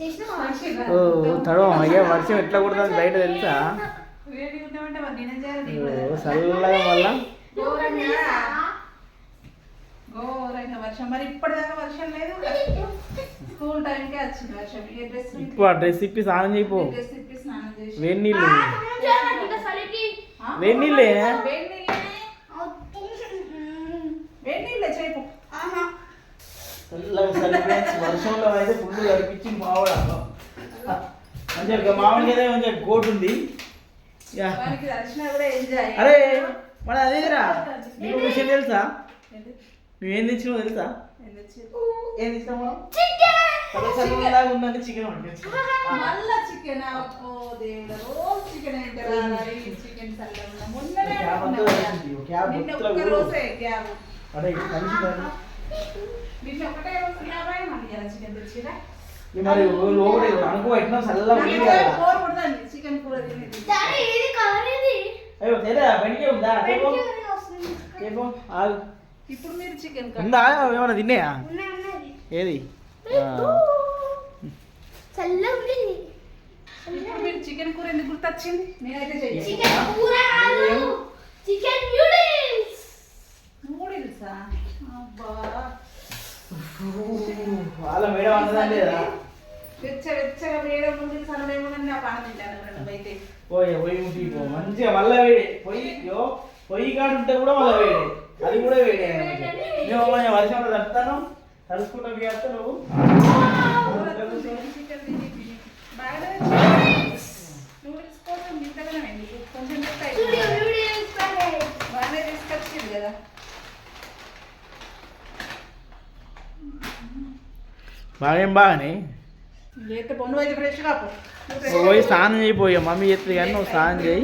ఓ తడవ అయ్యా వర్షం ఎట్లా కుడుతుంది బయట తెలుసా? చల్లగా మళ్ళా? ఘోరంగా. ఘోరంగా వర్షం. మరి ఇప్పటిదాకా వర్షం లేదు. స్కూల్ టైంకే వచ్చింది వర్షం. ఏ డ్రెస్ ఇప్పుడు ఆ డ్రెస్ ఇప్పి స్నానం చేయిపో వేడి నీళ్ళు? వేడి నీళ్ళే వేడి నీళ్ళే చేపు చల్లగా చలి ఫ్రెండ్స్ వర్షంలో అయితే ఫుల్ గడిపించి మావాడు మంచిగా మామిడి కదా మంచిగా కోట్ ఉంది. అరే మన అదేరా నీకు విషయం తెలుసా? నువ్వేం తెచ్చినావు తెలుసా? ఏం తెచ్చినావు? మనం? ఉందని చికెన్! Chicken chicken. మరి లోపల అనుకో ఎట్లా చల్లగా ఉంది కదా. కూర కొడదండి చికెన్ కూర తినేది. అయ్యో తెరా బయటికే ఉందా? ఆగు. ఇప్పుడు మీరు చికెన్ ఉందా? ఏమన్నా తిన్నాయా? ఏది? ఆ. చల్లగా ఉంది. ఇప్పుడు మీరు చికెన్ కూర ఎందుకు గుర్తొచ్చింది? నేనైతే చెయ్యి చికెన్ కూర చికెన్ నూడిల్స్ నూడిల్సా అబ్బా. వాళ్ళ మేడం అన్నదా లేదా వెచ్చ వెచ్చగా వేరే నూడిల్స్ అనడేమో కానీ నా పాన తింటాను అయితే. పోయి పోయి ఉంటి పో. మంచిగా మళ్ళా వేడి. పొయ్యి యో పొయ్యి కాడు ఉంటే కూడా మళ్ళా వేడి. అది కూడా వేడి మేము కొంచెం వర్షంలో తడుస్తాను తడుచుకుంటా బియ్యాస్తే నువ్వు. నూడిల్స్ కోసం ఇంతగానే కొంచెం పెద్ద స్టూడియో అయిపోయింది. నూడిల్స్ ప్యాకెట్ బాగానే తీసుకొచ్చింది కదా బాగేం బాగానే. పోయి. స్నానం చేయిపోయా మమ్మీ చెప్తుంది కానీ నువ్వు స్నానం చేయి?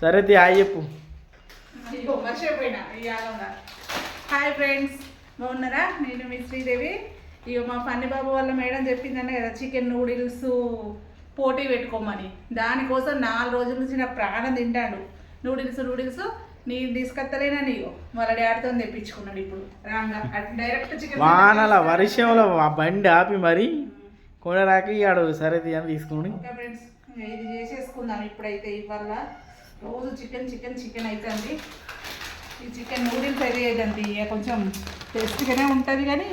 సరే తీ హాయ్ చెప్పు. హాయ్ ఫ్రెండ్స్ బాగున్నారా? నేను మీ శ్రీదేవి. ఇక మా ఫన్నీ బాబు వాళ్ళ మేడం చెప్పిందన్న కదా చికెన్ నూడిల్స్ పోటీ పెట్టుకోమని. దానికోసం నాలుగు రోజుల నుంచి నా ప్రాణం తింటాడు. Noodles noodles. నేను తీసుకొత్తలేనా నీకు వాళ్ళ డాడీతో తెప్పించుకున్నాడు ఇప్పుడు. రాగా. డైరెక్ట్ చికెన్ వానల వర్షంలో ఆ బండి ఆపి మరి కొనరాకి ఆడు సరే అని తీసుకుని. ఫ్రెండ్స్ ఇది చేసేసుకుందాం ఇప్పుడైతే ఇవాళ. రోజు చికెన్ చికెన్ చికెన్ అవుతుంది ఈ చికెన్ నూడిల్స్ అయితే ఏదండి ఇక కొంచెం టేస్ట్గానే ఉంటుంది కానీ.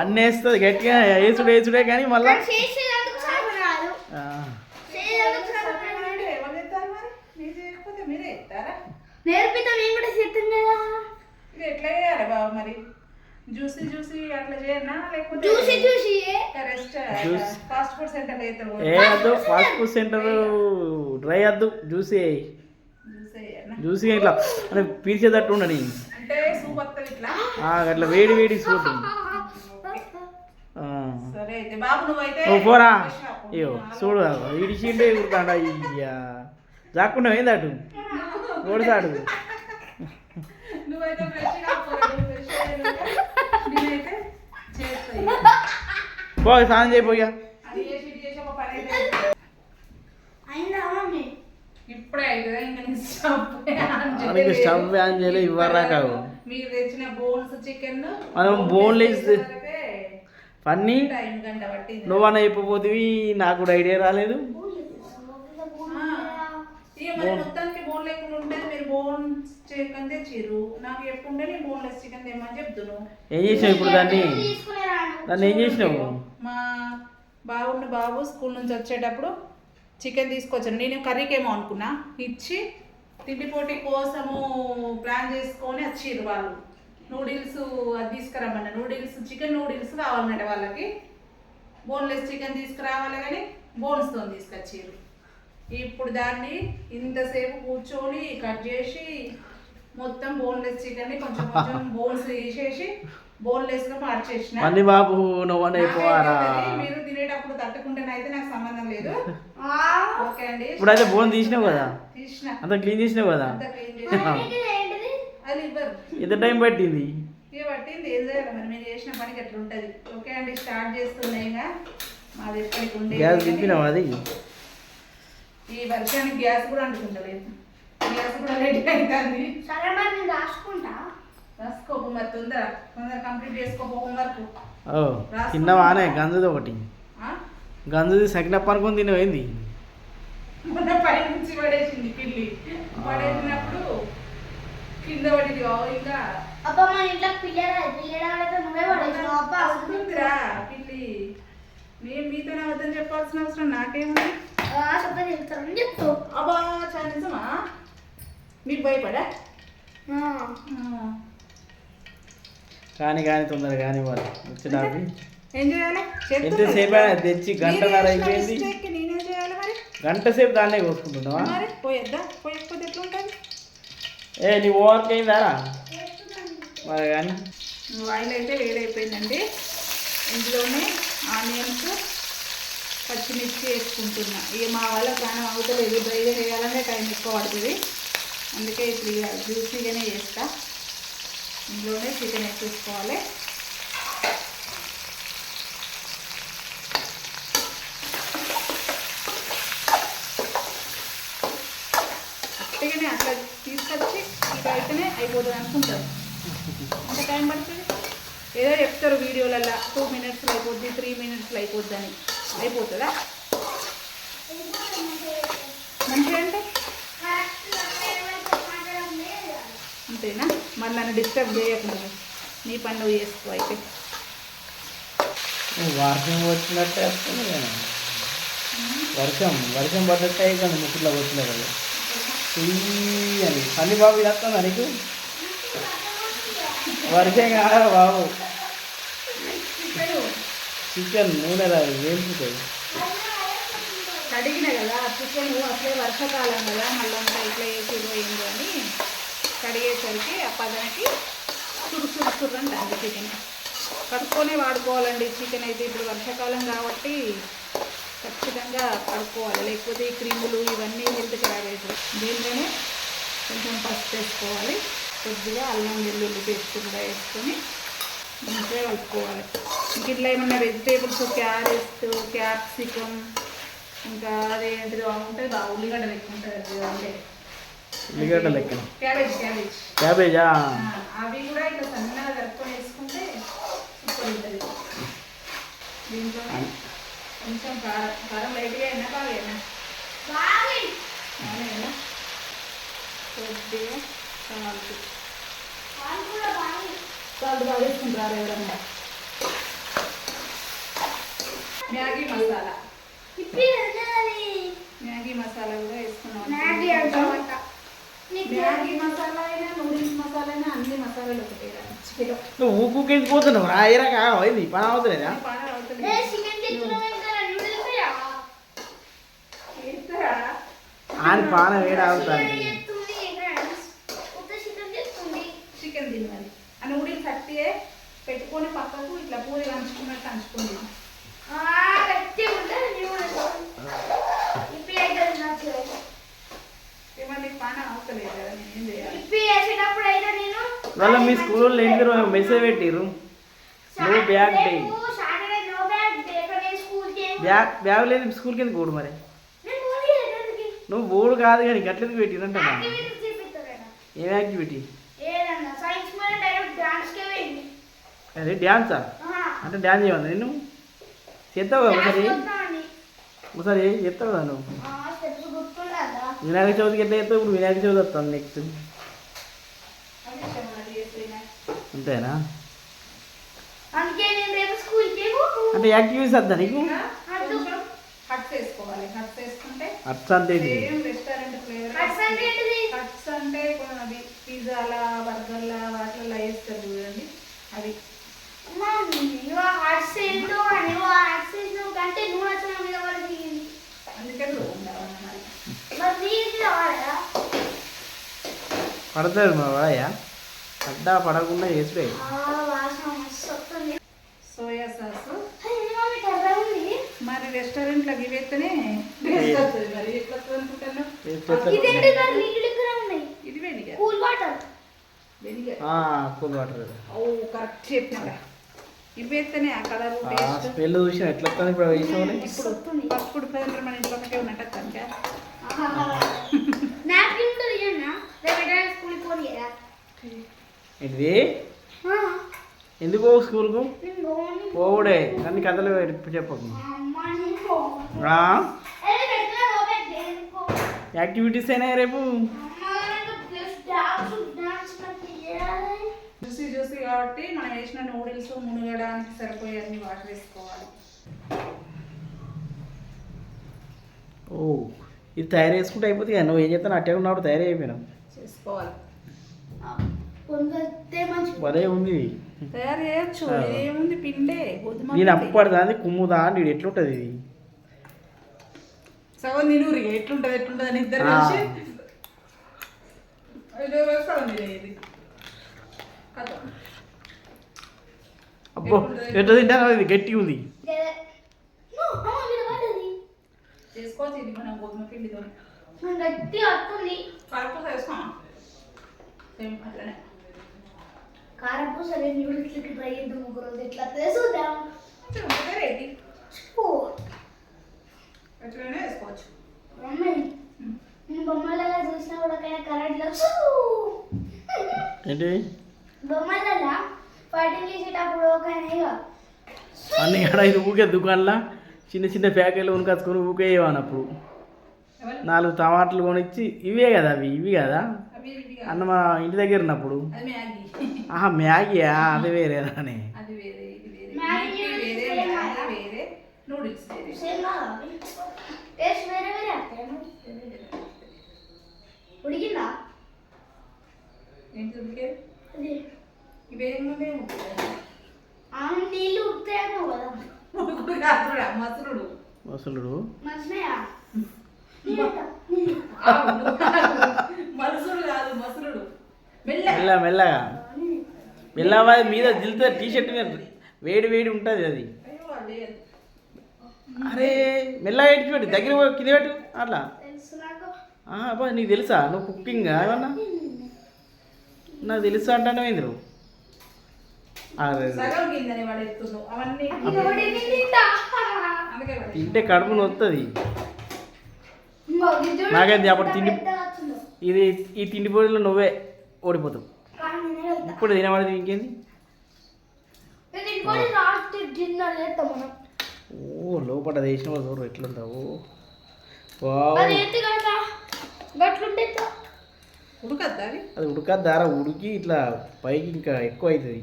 అన్నీ వేస్తుంది గట్టిగా వేసుడు వేసుడే కానీ మళ్ళా కానీ చేసేదందుకు సాగు రాదు ఆ, చేసేదందుకు సాగు రాదు. ఎవరు చేస్తారు మరి మీరు చేయకపోతే మీరే చెప్తారా నేర్పితే నేను కూడా చేస్తాను కదా. ఇది ఎట్లా చేయాలి బాబు మరి? జ్యూసీ జ్యూసీ అట్లా చేయనా? లేకపోతే చూసి చూసి రెస్ట్. ఫాస్ట్ ఫుడ్ సెంటర్ అయితే ఏ వద్దు ఫాస్ట్ ఫుడ్ సెంటర్ డ్రై వద్దు జ్యూసీ జ్యూస్ జ్యూసీ ఇట్లా అంటే పీల్చేటట్టు ఉండని అంటే సూప్ వస్తుంది ఇట్లా? ఆ, అట్లా వేడి వేడి సూట్ సరే అయితే బాబు నువ్వైతే నువ్వు పోరా. అయ్యో చూడు ఇడిచిండే ఊరుతాడా అయ్యా. జాకుండా ఏంది అటు? ఓడిసాడు నువ్వైతే ఫ్రెష్గా పోరా, నువ్వు fresh గా వెళ్ళిపో. నేనైతే చేస్తాయి పో స్నానం చేయపోయా స్టవ్ ఆన్ ఇవ్వరా కావు. మీరు తెచ్చిన బోన్స్ చికెన్ మనం నువ్వన్న చెప్పబోతివి నాకు కూడా ఐడియా రాలేదు. మొత్తానికి బోన్ లేకుండా ఉంటే మీరు బోన్ చికెన్ తెచ్చిర్రు నాకు ఎప్పుడుంటే నేను బోన్లెస్ చికెన్ తెమ్మని చెప్తును. ఏం చేసినావు ఇప్పుడు దాన్ని? దాన్ని ఏం చేసినావు? మా బాబుని బాబు స్కూల్ నుంచి వచ్చేటప్పుడు చికెన్ తీసుకొచ్చాను నేను కర్రీకేమో అనుకున్నా. ఇచ్చి తిండి పోటీ కోసము ప్లాన్ చేసుకొని వచ్చిర్రు వాళ్ళు. నూడిల్స్ అది తీసుకురమ్మన్న. నూడిల్స్ చికెన్ నూడిల్స్ కావాలన్నట వాళ్ళకి. బోన్లెస్ చికెన్ తీసుకురావాలి కానీ బోన్స్తో తీసుకొచ్చిర్రు. ఇప్పుడు దాన్ని ఇంతసేపు కూర్చొని కట్ చేసి మొత్తం బోన్లెస్ చికెన్ని కొంచెం కొంచెం బోన్స్ తీసేసి బోన్లెస్గా మార్చేసిన. మన్ని బాబు నాకైతే మీరు తినేటప్పుడు తట్టుకుంటేనైతే నాకు సంబంధం లేదు. ఓకే అండి. ఇప్పుడైతే బోన్ తీసినావు కదా? తీసిన. అంత క్లీన్ చేసినావు కదా? అది ఎంత టైం పట్టింది? పట్టింది. ఏం చేయాలి? మరి మీరు చేసిన పనికి ఎట్లా ఉంటుంది ఓకే అండి స్టార్ట్ చేస్తున్నాయి ఇంకా. మాది ఎప్పటికి ఉండే గ్యాస్ దింపినావు అది? ఈ వర్షానికి గ్యాస్ కూడా అంటుకుంటలేదు. గ్యాస్ కూడా రెడీ అవుతుంది సరే మరి నేను రాసుకుంటా. రాసుకో హోంవర్క్ తొందర తొందర కంప్లీట్ చేసుకో హోంవర్క్. ఓ తిన్నవానే గంజుది ఒకటి. ఆ? గంజుది సెకండ్ అనుకుని తినవేంది మొన్న పై నుంచి పడేసింది పిల్లి. పడేసినప్పుడు కింద పడింది ఓ ఇంకా అబ్బా మన ఇంట్లో పిల్లరా పిల్లడాలతో నువ్వే పడేసినావు అబ్బా. పిల్లి. నేను మీతో అబద్ధం చెప్పాల్సిన అవసరం నాకేముంది? చెప్ప చెప్తాను చెప్తూ అబ్బా చాలా నిజమా? మీకు భయపడా. కానీ కానీ తొందర కానీ వాళ్ళు. వచ్చేటాపి ఏం చేయాలి? ఎంతసేపు తెచ్చి గంటన్నర మీరు అయిపోయింది. నేనేం చేయాలి మరి? గంట సేపు దాన్నే కోసుకుంటున్నావా? మరి పోయొద్దా? పోయకపోతే ఎట్లుంటుంది? ఏ నీ ఓవర్క్ అయిందారా? మరి కానీ. ఆయిల్ అయితే వేడైపోయిందండి. ఇందులోనే ఆనియన్స్ పచ్చిమిర్చి వేసుకుంటున్నా. ఇక మా వాళ్ళ ప్రాణం అవుతలేదు డ్రైగా చేయాలంటే టైం ఎక్కువ పడుతుంది. అందుకే ఇప్పుడు ఇక జ్యూసీగానే చేస్తా. ఇందులోనే చికెన్ వేసేసుకోవాలి. అట్టగానే అట్లా తీసుకొచ్చి ఇక అయితేనే అయిపోతుంది అనుకుంటారు. ఎంత టైం పడుతుంది? ఏదో చెప్తారు వీడియోలలో టూ మినిట్స్లో అయిపోద్ది త్రీ మినిట్స్లో అయిపోద్ది అని అయిపోతుందా? మంచిగా అంటే అంతేనా? మరి నన్ను డిస్టర్బ్ చేయకుండా నీ పని నువ్వు చేసుకో అయితే. వర్షం వచ్చినట్టే వస్తుంది వర్షం వర్షం పడ్డట్టే కానీ ముక్కుట్లో వచ్చినా కదా. అని పని బాబు ఇది వస్తుందా నీకు? వర్షం కాదా బాబు? చికెన్ నూనె వేపుతుంది కడిగిన కదా చికెన్ అసలే వర్షాకాలం కదా మళ్ళీ అంతా ఇట్లా వేసిరు ఏందో అని కడిగేసరికి ఆ పదనకి చురు సురు సురు చికెన్. కడుక్కొనే వాడుకోవాలండి చికెన్ అయితే ఇప్పుడు వర్షాకాలం కాబట్టి ఖచ్చితంగా కడుక్కోవాలి. లేకపోతే ఈ క్రీములు ఇవన్నీ హెల్త్ ఖరాబ్ అవుతాయి దీంట్లోనే కొంచెం పసుపు వేసుకోవాలి. కొద్దిగా అల్లం వెల్లుల్లి పేస్ట్ కూడా వేసుకొని మంచిగా కలుపుకోవాలి. ఇట్లా ఏమన్నా వెజిటేబుల్స్ క్యారెట్ క్యాప్సికమ్ ఇంకా అదేంటిదో ఉంటుంది బాగా ఉల్లిగడ్డ లెక్క ఉంటుంది అది అంటే ఉల్లిగడ్డ లెక్కన? క్యాబేజ్ క్యాబేజ్ క్యాబేజా అవి కూడా ఇట్లా సన్నగా కలుపుకొని వేసుకుంటే సూపర్ ఉంటుంది. దీంట్లో కొంచెం కారం కారం లైట్గా అయినా బాగైనా? బాగానేనా కొద్దిగా సాల్ట్. సాల్ట్ బాగా. వేసుకుంటారు ఎవరన్నా? మ్యాగీ మసాలా. మ్యాగీ మసాలా కూడా వేసుకున్నాం. మ్యాగీ మసాలా అయినా నూడిల్స్ మసాలా అయినా అన్ని మసాలాలు ఒకటే. చికెన్. నువ్వు ఊకుకి ఎందుకు పోతున్నావు? రా ఏ రకా అయింది పని అవుతలేదా? ఆని పాన వేడి ఆగుతాను చికెన్ తిన్నది ఆ నూడిల్స్ అట్టియే పెట్టుకొని పక్కకు ఇట్లా పూరి అంచుకున్నట్టు అంచుకుంది వాళ్ళ మీ స్కూల్లో ఏంటి message Saturday no bag day school bag bag లేదు స్కూల్కి ఎందుకు పోడు మరి? నువ్వు బోర్డు కాదు కానీ పెట్టిరంటున్నా యాక్టివిటీస్ చేపిస్తారట ఏం యాక్టివిటీ అదే డ్యాన్సా అంటే డ్యాన్స్ చేయమన్నా నేను చేస్తావు కదా ఒకసారి? ఒకసారి చేస్తావు కదా నువ్వు వినాయక చవితికి ఎట్లా చేస్తావు ఇప్పుడు? వినాయక చవితి వస్తాను నెక్స్ట్ అది అది అంతేనా. అంటే యాక్టివిటీస్ వద్దా నీకు? హట్స్ అంటే హట్స్ అంటే అది పిజ్జాలా బర్గర్లా వాటిల్లో వేస్తారు చూడండి. అవి అమ్మా, నువ్వు ఆ హార్ట్స్ ఏంటో నువ్వు ఆ హార్ట్స్ వేసినావు కంటే నువ్వు వచ్చిన మీద పడింది అందుకే ఉండాలన్న మరి మరి నీకు కావాలా పడతాడు మా వాయ పడ్డా పడకుండా వస్తుంది సోయా సాస్. మరి ఇవి వేస్తేనే టేస్ట్ వస్తుంది మరి. ఎట్లా ఇది vinegar cool water. Vinegar cool water. ఓ కరెక్ట్ చెప్పినా ఇవి వేస్తేనే ఆ కలర్ స్మెల్ చూసిన ఎట్లా వస్తుంది ఇప్పుడు వేసామని ఇప్పుడు పప్పుడు పదండ్రి మన ఇంట్లోకే ఉన్నట్టు కనుక నాప్కిన్ ఉంటుంది అన్న రేపు ఎక్కడ స్కూల్కి పోనీ కదా ఏంటిది? ఎందుకు పోవు స్కూల్కు. పోవుడే. అన్ని కథలు చెప్పు- చెప్పకు. యాక్టివిటీస్ అయినా రేపు. జ్యూసీ జ్యూసీ కాబట్టి మనం వేసిన నూడిల్స్ మునగడానికి సరిపోయే అన్ని వాష్ వేసుకోవాలి. ఓ ఇది తయారు చేసుకుంటే అయిపోతుంది కదా. నువ్వు ఏం చేస్తాను అట్టే ఉన్నప్పుడు తయారు అయిపోయినావు. చేసుకోవాలి. పొంగతే మంచి భలే ఉంది తయారు చేయొచ్చు ఆ. ఏముంది పిండే గోధుమ నేను పిండి. అప్పటిదా అది కుమ్ముదా అని వీడు ఎట్లుంటుంది ఇది సగం తినూరి ఎట్లుంటది ఎట్లుంటది అని ఇద్దరు ఆ. కలిసి ఐదో రోజు సగం తినేది కథ అబ్బో ఎట్లా తింటాను ఇది గట్టిగా ఉంది లేదా? నో, అమ్మ, మీద పడ్డది. చేసుకోవచ్చు ఇది మనం గోధుమ పిండితో నాకు గట్టి వస్తుంది కలుపు వేసుకోమా సేమ్ అట్లనే కారపూస రెండు న్యూడిల్స్కి ట్రై చేద్దాం ఒక రోజు ఎట్లా వస్తుందో చూద్దాం కొంచెం ఉంటే రెడీ ఓ, అట్లనే వేసుకోవచ్చు మమ్మీ నేను బొమ్మలలో చూసినా కూడా కానీ కరెంట్లో ఏంటి బొమ్మలలో ఫైటింగ్ చేసేటప్పుడు ఒక అన్ని ఇది ఊకే దుకాణంలో చిన్న చిన్న ప్యాకెట్లు కొనుకొచ్చుకొని ఊకే అన్నప్పుడు ఎవరు నాలుగు టమాటాలు కొనిచ్చి ఇవే కదా అవి ఇవి కదా అవి ఇవి కాదు. అన్న మా ఇంటి దగ్గర ఉన్నప్పుడు? అది మ్యాగీ. ఆహా మ్యాగీయా? అది వేరే అని ఉడికిందా? ఏంటి ఉడికే? నీళ్ళు కదా. మనుసుడు కాదు మసరుడు. మెల్ల మెల్ల మెల్లగా. మెల్లగా మీద జిల్తే టీ షర్ట్ మీద వేడి వేడి ఉంటుంది అది. అరే మెల్లగా ఎట్టి పెట్టు. దగ్గర పోయి కింద పెట్టు. అట్లా. అబ్బా నీకు తెలుసా? నువ్వు కుకింగ్ ఏమన్నా? నాకు తెలుసా అంటాను వాడు తింటే. కడుపు నొస్తుంది నాకైతే అప్పుడు తిండి. ఇది ఈ తిండి పొడిలో నువ్వే ఓడిపోతావు. ఇప్పుడు తినబడి ఇంకేంది? ఓ లోపల దేశం చూడు ఎట్లుంటావు? వావ్. అది ఏంటి కదా గట్లుంటే ఇట్లా. ఉడకద్దా అవి అది ఉడక దార ఉడికి ఇట్లా పైకి ఇంకా ఎక్కువ అవుతుంది.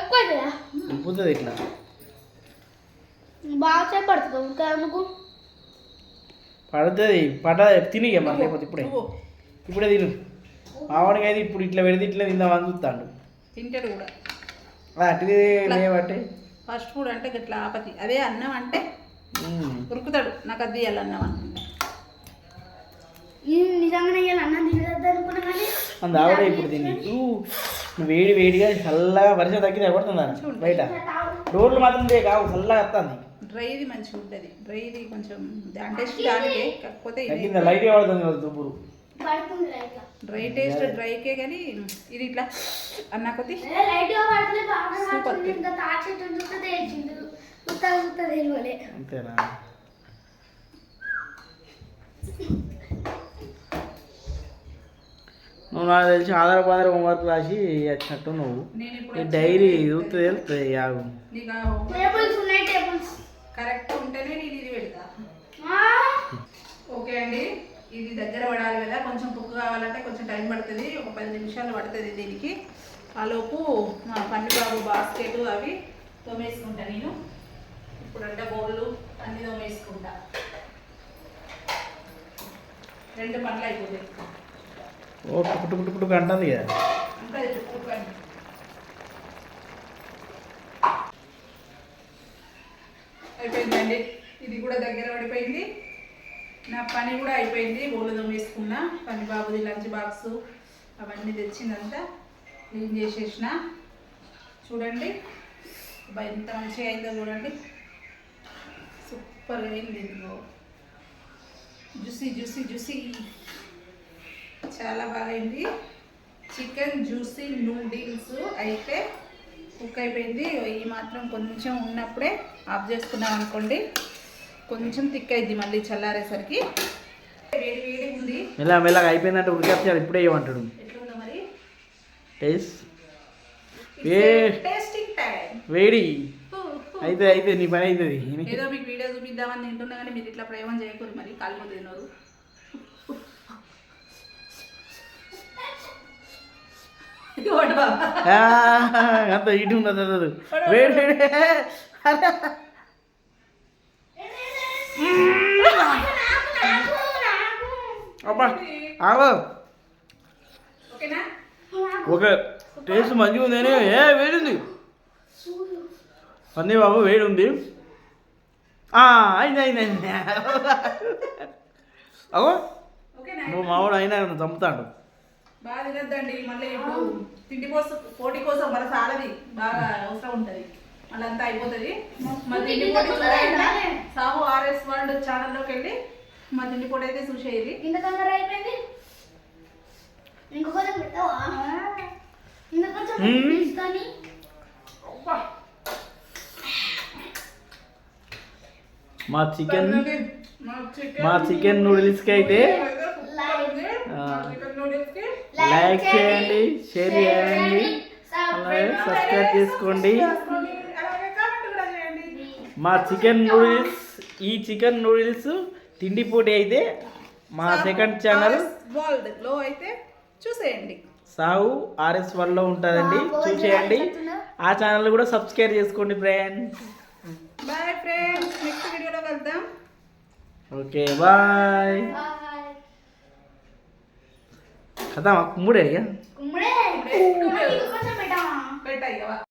ఎక్కువ అవుతుందా? ఇట్లా. బాగా సేపు పడుతుంది ఇంకా ఎందుకు? పడుతుంది పడ తిని ఇక మరి లేకపోతే ఇప్పుడే. ఇప్పుడే తిను. మావాడికి అయితే ఇప్పుడు ఇట్లా పెడితే ఇట్లా తిందామని చూస్తాడు తింటాడు కూడా. అటుది లేవట్టే. ఫస్ట్ ఫుడ్ అంటే గట్లా ఆపతి. అదే అన్నం అంటే. ఉరుకుతాడు. నాకు అది అన్నం అనుకుంటా అందు ఆవిడే ఇప్పుడు తిని. వేడి వేడిగా చల్లగా వర్షం తగ్గితే పడుతుందా బయట. రోడ్లు మాత్రం దే కావు చల్లగా వస్తుంది డ్రైది మంచిగా ఉంటుంది డ్రైది కొంచెం దాని టేస్ట్ దానికే కాకపోతే లైట్గా పడుతుంది కదా దుబ్బురు పడుతుంది లైట్ డ్రై టేస్ట్ డ్రైకే కానీ ఇది ఇట్లా అన్న కొద్ది లైట్ అంతేనా? నువ్వు నాకు తెలిసి ఆధార్ పాధార హోంవర్క్ రాసి వచ్చినట్టు నువ్వు. డైరీ చూస్తే తెలుస్తుంది కరెక్ట్ ఉంటేనే నేను ఇది పెడతా. ఓకే అండి. ఇది దగ్గర పడాలి కదా కొంచెం కుక్ కావాలంటే కొంచెం టైం పడుతుంది ఒక పది నిమిషాలు పడుతుంది దీనికి. ఆలోపు మా పండుబాబు బాస్కెట్ అవి తోమేసుకుంటా నేను. ఇప్పుడు అంటే బౌళ్ళు అన్ని తోమేసుకుంటా. రెండు పనులు అయిపోతాయి. ఓ పుట్టు పుట్టు పుట్టుకు అంటుంది కదా అంతా కుక్కని అయిపోయిందండి ఇది కూడా దగ్గర పడిపోయింది. నా పని కూడా అయిపోయింది. బోలు వేసుకున్న పని బాబుది లంచ్ బాక్స్ అవన్నీ తెచ్చిందంతా క్లీన్ చేసేసిన. చూడండి ఎంత మంచిగా అయిందో చూడండి. సూపర్గా అయింది ఇదిగో జ్యూసీ జ్యూసీ జ్యూసీ. చాలా బాగా అయింది. చికెన్ జ్యూసీ నూడిల్స్ అయితే కుక్ అయిపోయింది. ఈ మాత్రం కొంచెం ఉన్నప్పుడే ఆఫ్ చేసుకున్నాం అనుకోండి కొంచెం థిక్ అయింది మళ్ళీ చల్లారేసరికి. మెల్ల మెల్లగా అయిపోయిందంటే ఉడికేస్తాడు ఇప్పుడే ఇవ్వమంటాడు టేస్ట్ వేడి. అయితే అయితే నీ పని అవుతుంది ఏదో మీకు వీడియో చూపిద్దామని తింటున్నా కానీ మీరు ఇట్లా ప్రయోగం చేయకూడదు మరి కాలు తిన్నారు ఆ, అంత ఇటు ఉన్నది. వేడి వేడి అబ్బా ఆగో. ఓకేనా? ఒక టేస్ట్ మంచిగా ఉంది అని ఏ వేడి ఉంది అన్నీ బాబు వేడి ఉంది ఆ, అయింది అయింది అయింది. అగో. ఓకేనా? నువ్వు మావాడు అయినా నన్ను చంపుతాడు. బాగా తినద్దండి. మళ్ళీ ఇప్పుడు తిండి కోసం పోటీ కోసం మన సాలది బాగా అవసరం ఉంటుంది. మళ్ళీ అంతా అయిపోతుంది. మా తిండి పోటీ చూడాలంటే. సాహు ఆర్ఎస్ వరల్డ్ ఛానల్లోకి వెళ్ళి మా తిండి పోటీ అయితే చూసేది ఇంత తొందర అయిపోయింది? ఇంకొకటి పెట్టావా? ఇంత కొంచెం. తీసుకొని. మా చికెన్ మా మా చికెన్ నూడిల్స్కి అయితే ఆ. లైక్ చేయండి షేర్ చేయండి అలాగే సబ్స్క్రైబ్ చేసుకోండి. మా చికెన్ నూడిల్స్ ఈ చికెన్ నూడిల్స్ తిండి పోటీ అయితే మా సెకండ్ ఛానల్ వరల్డ్లో అయితే చూసేయండి. సావు ఆర్ఎస్ వన్లో ఉంటుందండి. చూసేయండి. ఆ ఛానల్ కూడా సబ్స్క్రైబ్ చేసుకోండి ఫ్రెండ్స్ బాయ్ ఫ్రెండ్స్ నెక్స్ట్ వీడియోలో వెళ్దాం ఓకే బాయ్ కదా కుమ్ముడే ఇక